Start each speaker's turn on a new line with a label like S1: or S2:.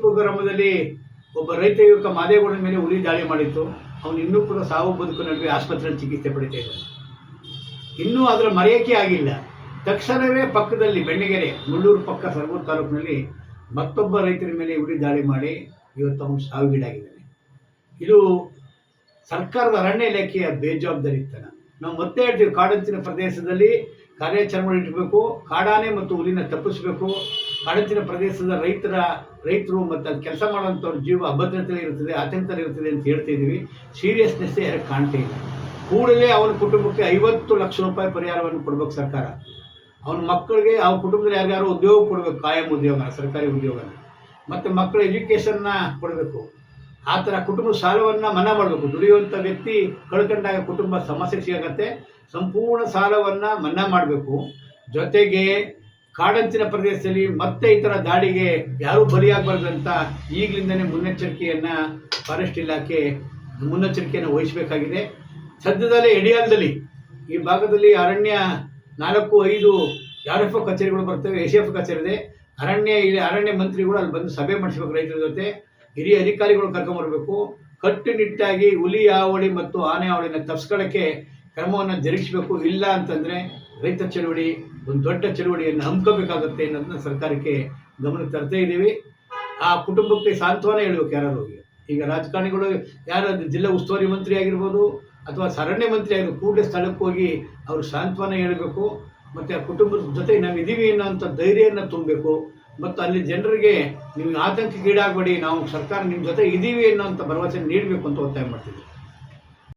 S1: ಕುರುಪು ಗ್ರಾಮದಲ್ಲಿ ಒಬ್ಬ ರೈತ ಯುವಕ ಮಾದೇಗೌಡನ ಮೇಲೆ ಹುಲಿ ದಾಳಿ ಮಾಡಿತ್ತು. ಅವನು ಇನ್ನೂ ಕೂಡ ಸಾವು ಬದುಕು ನಡುವೆ ಆಸ್ಪತ್ರೆಯಲ್ಲಿ ಚಿಕಿತ್ಸೆ ಪಡಿತಾ ಇದ್ದಾನೆ. ಇನ್ನೂ ಅದರ ಮರೆಯೋಕೆ ಆಗಿಲ್ಲ. ತಕ್ಷಣವೇ ಪಕ್ಕದಲ್ಲಿ ಬೆಣ್ಣೆಗೆರೆ, ಮುಳ್ಳೂರು ಪಕ್ಕ ಸರ್ಗೂರು ತಾಲೂಕಿನಲ್ಲಿ ಮತ್ತೊಬ್ಬ ರೈತರ ಮೇಲೆ ಹುಲಿ ದಾಳಿ ಮಾಡಿ ಇವತ್ತು ಅವನು ಸಾವಿಗೀಡಾಗಿದ್ದಾನೆ. ಇದು ಸರ್ಕಾರದ ಅರಣ್ಯ ಇಲಾಖೆಯ ಬೇಜವಾಬ್ದಾರಿತನ. ನಾವು ಮತ್ತೆ ಹೇಳ್ತೀವಿ, ಕಾಡಂಚಿನ ಪ್ರದೇಶದಲ್ಲಿ ಕಾರ್ಯಾಚರಣೆ ಇಟ್ಟಿರಬೇಕು ಕಾಡಾನೆ ಮತ್ತು ಹುಲಿನ ತಪ್ಪಿಸಬೇಕು. ಕಾಡಂಚಿನ ಪ್ರದೇಶದ ರೈತರ, ರೈತರು ಮತ್ತು ಅಲ್ಲಿ ಕೆಲಸ ಮಾಡುವಂಥವ್ರ ಜೀವ ಅಭದ್ರತೆಯಲ್ಲಿ ಇರ್ತದೆ ಆತಂಕದಲ್ಲಿ ಇರ್ತದೆ ಅಂತ ಹೇಳ್ತಾ ಇದ್ದೀವಿ. ಸೀರಿಯಸ್ನೆಸ್ ಯಾರಿಗೆ ಕಾಣ್ತಾ ಇಲ್ಲ. ಕೂಡಲೇ ಅವನ ಕುಟುಂಬಕ್ಕೆ ಐವತ್ತು ಲಕ್ಷ ರೂಪಾಯಿ ಪರಿಹಾರವನ್ನು ಕೊಡಬೇಕು ಸರ್ಕಾರ. ಅವನ ಮಕ್ಕಳಿಗೆ, ಅವ್ರ ಕುಟುಂಬದಲ್ಲಿ ಯಾರ್ಯಾರು ಉದ್ಯೋಗ ಕೊಡಬೇಕು ಕಾಯಂ ಉದ್ಯೋಗ, ಸರ್ಕಾರಿ ಉದ್ಯೋಗನ. ಮತ್ತು ಮಕ್ಕಳ ಎಜುಕೇಷನ್ನ ಕೊಡಬೇಕು. ಆ ಥರ ಕುಟುಂಬ ಸಾಲವನ್ನು ಮನ್ನಾ ಮಾಡಬೇಕು. ದುಡಿಯುವಂಥ ವ್ಯಕ್ತಿ ಕಳ್ಕೊಂಡಾಗ ಕುಟುಂಬ ಸಮಸ್ಯೆ ಸಿಗತ್ತೆ ಸಂಪೂರ್ಣ ಸಾಲವನ್ನು ಮನ್ನಾ ಮಾಡಬೇಕು. ಜೊತೆಗೆ ಕಾಡಂಚಿನ ಪ್ರದೇಶದಲ್ಲಿ ಮತ್ತೆ ಥರ ದಾಳಿಗೆ ಯಾರೂ ಬಲಿಯಾಗಬಾರ್ದು ಅಂತ ಈಗಲಿಂದನೇ ಮುನ್ನೆಚ್ಚರಿಕೆಯನ್ನು ಫಾರೆಸ್ಟ್ ಇಲಾಖೆ ಮುನ್ನೆಚ್ಚರಿಕೆಯನ್ನು ವಹಿಸಬೇಕಾಗಿದೆ. ಸದ್ಯದಲ್ಲೇ ಎಡಿಯಾಲದಲ್ಲಿ ಈ ಭಾಗದಲ್ಲಿ ಅರಣ್ಯ ನಾಲ್ಕು ಐದು ಆರ್ ಎಫ್ ಕಚೇರಿಗಳು ಬರ್ತವೆ ಎ ಸಿ ಎಫ್ ಕಚೇರಿ ಇದೆ. ಅರಣ್ಯ, ಇಲ್ಲಿ ಅರಣ್ಯ ಮಂತ್ರಿಗಳು ಅಲ್ಲಿ ಬಂದು ಸಭೆ ಮಾಡಿಸ್ಬೇಕು ರೈತರ ಜೊತೆ. ಹಿರಿಯ ಅಧಿಕಾರಿಗಳು ಕರ್ಕೊಂಬರ್ಬೇಕು ಕಟ್ಟುನಿಟ್ಟಾಗಿ ಹುಲಿ, ಹಾವಳಿ ಮತ್ತು ಆನೆ ಹಾವಳಿನ ತಪ್ಸ್ಕೊಳ್ಳೋಕ್ಕೆ ಕ್ರಮವನ್ನು ಜರುಗಿಸಬೇಕು. ಇಲ್ಲ ಅಂತಂದರೆ ರೈತ ಚಳುವಳಿ, ಒಂದು ದೊಡ್ಡ ಚಳುವಳಿಯನ್ನು ಹಮ್ಮಿಕೋಬೇಕಾಗುತ್ತೆ ಅನ್ನೋದನ್ನ ಸರ್ಕಾರಕ್ಕೆ ಗಮನಕ್ಕೆ ತರ್ತಾ ಇದ್ದೀವಿ. ಆ ಕುಟುಂಬಕ್ಕೆ ಸಾಂತ್ವನ ಹೇಳಬೇಕು ಯಾರು ಈಗ. ರಾಜಕಾರಣಿಗಳು ಯಾರು ಜಿಲ್ಲಾ ಉಸ್ತುವಾರಿ ಮಂತ್ರಿ ಆಗಿರ್ಬೋದು ಅಥವಾ ಸರಣ್ಯ ಮಂತ್ರಿ ಆಗಿರೋ ಕೂಡಲೇ ಸ್ಥಳಕ್ಕೆ ಹೋಗಿ ಅವರು ಸಾಂತ್ವನ ಹೇಳಬೇಕು. ಮತ್ತು ಆ ಕುಟುಂಬದ ಜೊತೆ ನಾವು ಇದ್ದೀವಿ ಅನ್ನೋಂಥ ಧೈರ್ಯವನ್ನು ತುಂಬಬೇಕು. ಮತ್ತು ಅಲ್ಲಿ ಜನರಿಗೆ ನೀವು ಆತಂಕಕ್ಕೀಡಾಗಬೇಡಿ, ನಾವು ಸರ್ಕಾರ ನಿಮ್ಮ ಜೊತೆ ಇದ್ದೀವಿ ಅನ್ನೋಂಥ ಭರವಸೆ ನೀಡಬೇಕು ಅಂತ ಒತ್ತಾಯ ಮಾಡ್ತಿದ್ದೀವಿ